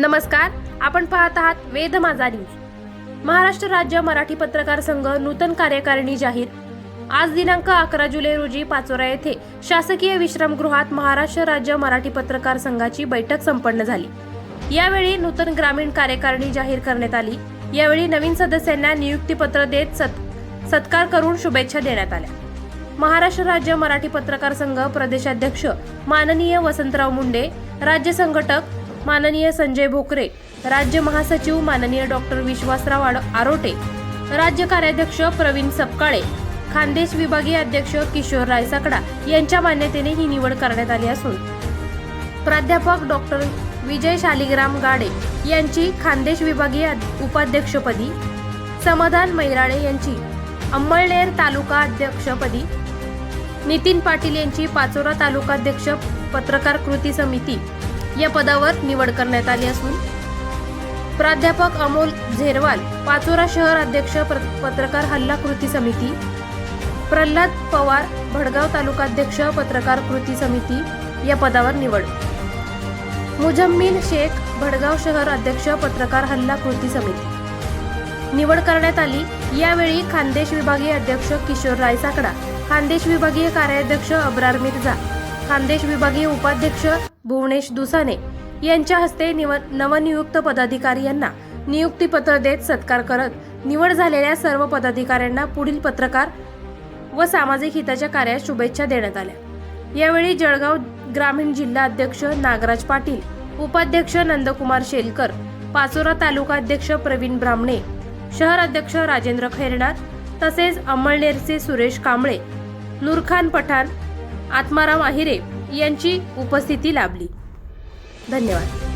नमस्कार आपण पाहत आहात वेद माझा न्यूज. महाराष्ट्र राज्य मराठी पत्रकार संघ नूतन कार्यकारिणी जाहीर. आज दिनांक अकरा जुलै रोजी पाचोरा येथे शासकीय विश्रामगृहात महाराष्ट्र राज्य मराठी पत्रकार संघाची बैठक संपन्न झाली. यावेळी नूतन ग्रामीण कार्यकारिणी जाहीर करण्यात आली. यावेळी नवीन सदस्यांना नियुक्तीपत्र देत सत सत्कार करून शुभेच्छा देण्यात आल्या. महाराष्ट्र राज्य मराठी पत्रकार संघ प्रदेशाध्यक्ष माननीय वसंतराव मुंडे राज्य संघटक माननीय संजय भोकरे राज्य महासचिव माननीय डॉक्टर विश्वासराव आरोटे राज्य कार्याध्यक्ष प्रवीण सपकाळे खानदेश विभागीय अध्यक्ष किशोर रायसाकडा यांच्या मान्यतेने ही निवड करण्यात आली असून प्राध्यापक डॉक्टर विजय शालिग्राम गाडे यांची खानदेश विभागीय उपाध्यक्षपदी समाधान मैराळे यांची अंमळनेर तालुका अध्यक्षपदी नितीन पाटील यांची पाचोरा तालुकाध्यक्ष पत्रकार कृती समिती या पदावर निवड करण्यात आली असून प्राध्यापक अमोल झेरवाल पाचोरा शहर अध्यक्ष प्र- पत्रकार हल्ला कृती समिती प्रल्हाद पवार भडगाव तालुकाध्यक्ष पत्रकार कृती समिती या पदावर निवड. मुजम्मिल शेख भडगाव शहर अध्यक्ष पत्रकार हल्ला कृती समिती. निवड करण्यात आली. यावेळी खानदेश विभागीय अध्यक्ष किशोर रायसाकडा खानदेश विभागीय कार्याध्यक्ष अब्रार मिर्झा खानदेश विभागीय उपाध्यक्ष भुवनेश दुसाने यांच्या हस्ते निव नवनियुक्त पदाधिकारी यांना नियुक्तीपत्र देत सत्कार करत निवड झालेल्या सर्व पदाधिकाऱ्यांना पुढील पत्रकार व सामाजिक हिताच्या कार्यात शुभेच्छा देण्यात आल्या. यावेळी जळगाव ग्रामीण जिल्हा अध्यक्ष नागराज पाटील उपाध्यक्ष नंदकुमार शेलकर पाचोरा तालुका अध्यक्ष प्रवीण ब्राह्मणे शहर अध्यक्ष राजेंद्र खैरनार तसेच अंमळनेरचे सुरेश कांबळे नूरखान पठाण आत्माराम आहिरे यांची उपस्थिती लाभली. धन्यवाद.